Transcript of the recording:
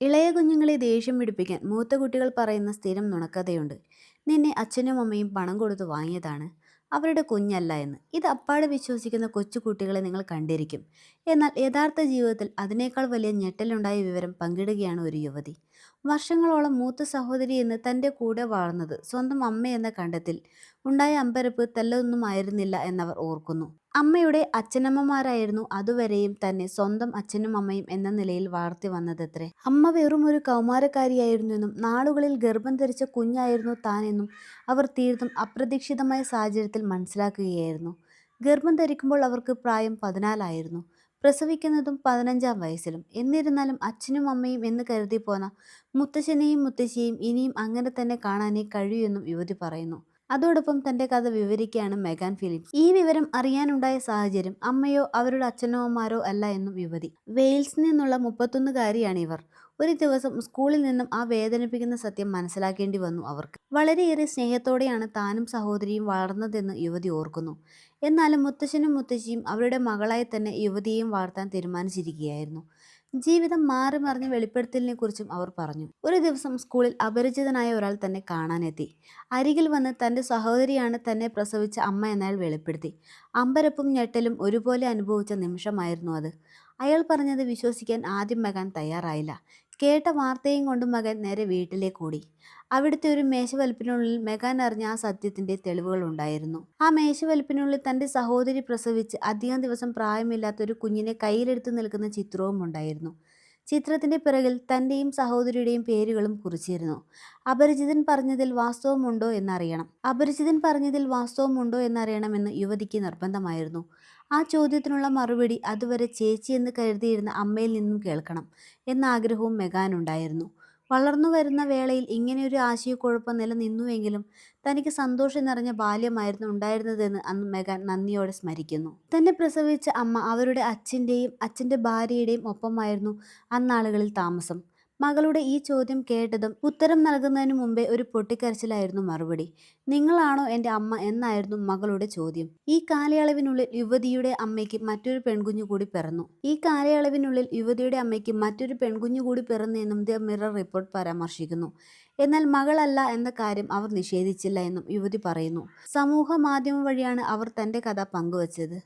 ഇളയ കുഞ്ഞുങ്ങളെ ദേഷ്യം പിടിപ്പിക്കാൻ മൂത്ത കുട്ടികൾ പറയുന്ന സ്ഥിരം നുണക്കഥയുണ്ട്. നിന്നെ അച്ഛനും അമ്മയും പണം കൊടുത്ത് വാങ്ങിയതാണ്. അവരുടെ കുഞ്ഞല്ല എന്ന്. ഇത് അപ്പാടെ വിശ്വസിക്കുന്ന കൊച്ചു കുട്ടികളെ നിങ്ങൾ കണ്ടിരിക്കും. എന്നാൽ യഥാർത്ഥ ജീവിതത്തിൽ അതിനേക്കാൾ വലിയ ഞെട്ടലുണ്ടായ വിവരം പങ്കിടുകയാണ് ഒരു യുവതി. വർഷങ്ങളോളം മൂത്ത സഹോദരി എന്ന് തന്റെ കൂടെ വാഴുന്നത് സ്വന്തം അമ്മയെന്ന കണ്ടെത്തിൽ ഉണ്ടായ അമ്പരപ്പ് തല്ലൊന്നും ആയിരുന്നില്ല എന്നവർ ഓർക്കുന്നു. അമ്മയുടെ അച്ഛനമ്മമാരായിരുന്നു അതുവരെയും തന്നെ സ്വന്തം അച്ഛനും അമ്മയും എന്ന നിലയിൽ വളർത്തി വന്നതത്രേ. അമ്മ വെറും ഒരു കൗമാരക്കാരിയായിരുന്നെന്നും നാളുകളിൽ ഗർഭം ധരിച്ച കുഞ്ഞായിരുന്നു താനെന്നും അവർ തീർത്തും അപ്രതീക്ഷിതമായ സാഹചര്യത്തിൽ മനസ്സിലാക്കുകയായിരുന്നു. ഗർഭം ധരിക്കുമ്പോൾ അവർക്ക് പ്രായം പതിനാലായിരുന്നു. പ്രസവിക്കുന്നതും പതിനഞ്ചാം വയസ്സിലും. എന്നിരുന്നാലും അച്ഛനും അമ്മയും എന്ന് കരുതി പോന്ന മുത്തശ്ശനെയും മുത്തശ്ശിയെയും ഇനിയും അങ്ങനെ തന്നെ കാണാനേ കഴിയൂ എന്നും യുവതി പറയുന്നു. അതോടൊപ്പം തന്റെ കഥ വിവരിക്കുകയാണ് മെഗാൻ ഫിലിപ്സ്. ഈ വിവരം അറിയാനുണ്ടായ സാഹചര്യം അമ്മയോ അവരുടെ അച്ഛനോമാരോ അല്ല എന്നും യുവതി. വെയിൽസിൽ നിന്നുള്ള മുപ്പത്തൊന്നുകാരിയാണ് ഇവർ. ഒരു ദിവസം സ്കൂളിൽ നിന്നും ആ വേദനിപ്പിക്കുന്ന സത്യം മനസ്സിലാക്കേണ്ടി വന്നു അവർക്ക്. വളരെയേറെ സ്നേഹത്തോടെയാണ് താനും സഹോദരിയും വളർന്നതെന്ന് യുവതി ഓർക്കുന്നു. എന്നാലും മുത്തശ്ശനും മുത്തശ്ശിയും അവരുടെ മകളായി തന്നെ യുവതിയെയും വാർത്താൻ തീരുമാനിച്ചിരിക്കുകയായിരുന്നു. ജീവിതം മാറി മറിഞ്ഞ വെളിപ്പെടുത്തലിനെ കുറിച്ചും അവർ പറഞ്ഞു. ഒരു ദിവസം സ്കൂളിൽ അപരിചിതനായ ഒരാൾ തന്നെ കാണാനെത്തി. അരികിൽ വന്ന് തന്റെ സഹോദരിയാണ് തന്നെ പ്രസവിച്ച അമ്മ എന്നയാൾ വെളിപ്പെടുത്തി. അമ്പരപ്പും ഞെട്ടലും ഒരുപോലെ അനുഭവിച്ച നിമിഷമായിരുന്നു അത്. അയാൾ പറഞ്ഞത് വിശ്വസിക്കാൻ ആദ്യം മകൻ തയ്യാറായില്ല. കേട്ട വാർത്തയും കൊണ്ട് മകൻ നേരെ വീട്ടിലേക്ക് ഓടി അവിടുത്തെ ഒരു മേശവലപ്പിനുള്ളിൽ മെഗാൻ അറിഞ്ഞ ആ സത്യത്തിന്റെ തെളിവുകൾ ഉണ്ടായിരുന്നു. ആ മേശവലപ്പിനുള്ളിൽ തന്റെ സഹോദരി പ്രസവിച്ച് അധികം ദിവസം പ്രായമില്ലാത്ത ഒരു കുഞ്ഞിനെ കയ്യിലെടുത്ത് നിൽക്കുന്ന ചിത്രവും ഉണ്ടായിരുന്നു. ചിത്രത്തിന്റെ പിറകിൽ തന്റെയും സഹോദരിയുടെയും പേരുകളും കുറിച്ചിരുന്നു. അപരിചിതൻ പറഞ്ഞതിൽ വാസ്തവമുണ്ടോ എന്നറിയണം. അപരിചിതൻ പറഞ്ഞതിൽ വാസ്തവമുണ്ടോ എന്നറിയണമെന്ന് യുവതിക്ക് നിർബന്ധമായിരുന്നു. ആ ചോദ്യത്തിനുള്ള മറുപടി അതുവരെ ചേച്ചി എന്ന് കരുതിയിരുന്ന അമ്മയിൽ നിന്നും കേൾക്കണം എന്ന ആഗ്രഹവും മെഗാനുണ്ടായിരുന്നു വളർന്നു വരുന്ന വേളയിൽ ഇങ്ങനെയൊരു ആശയക്കുഴപ്പം നിലനിന്നുവെങ്കിലും തനിക്ക് സന്തോഷം നിറഞ്ഞ ബാല്യമായിരുന്നു ഉണ്ടായിരുന്നതെന്ന് അന്ന് മെഗാൻ നന്ദിയോടെ സ്മരിക്കുന്നു. തന്നെ പ്രസവിച്ച അമ്മ അവരുടെ അച്ഛന്റെയും അച്ഛന്റെ ഭാര്യയുടെയും ഒപ്പമായിരുന്നു അന്നാളുകളിൽ താമസം. മകളുടെ ഈ ചോദ്യം കേട്ടതും ഉത്തരം നൽകുന്നതിന് മുമ്പേ ഒരു പൊട്ടിക്കരച്ചിലായിരുന്നു മറുപടി. നിങ്ങളാണോ എന്റെ അമ്മ എന്നായിരുന്നു മകളുടെ ചോദ്യം. ഈ കാലയളവിനുള്ളിൽ യുവതിയുടെ അമ്മയ്ക്ക് മറ്റൊരു പെൺകുഞ്ഞു കൂടി പിറന്നു. ഈ കാലയളവിനുള്ളിൽ യുവതിയുടെ അമ്മയ്ക്ക് മറ്റൊരു പെൺകുഞ്ഞു കൂടി പിറന്നെന്നും ദ മിറർ റിപ്പോർട്ട് പരാമർശിക്കുന്നു. എന്നാൽ മകളല്ല എന്ന കാര്യം അവർ നിഷേധിച്ചില്ല എന്നും യുവതി പറയുന്നു. സമൂഹ മാധ്യമം വഴിയാണ് അവർ തന്റെ കഥ പങ്കുവച്ചത്.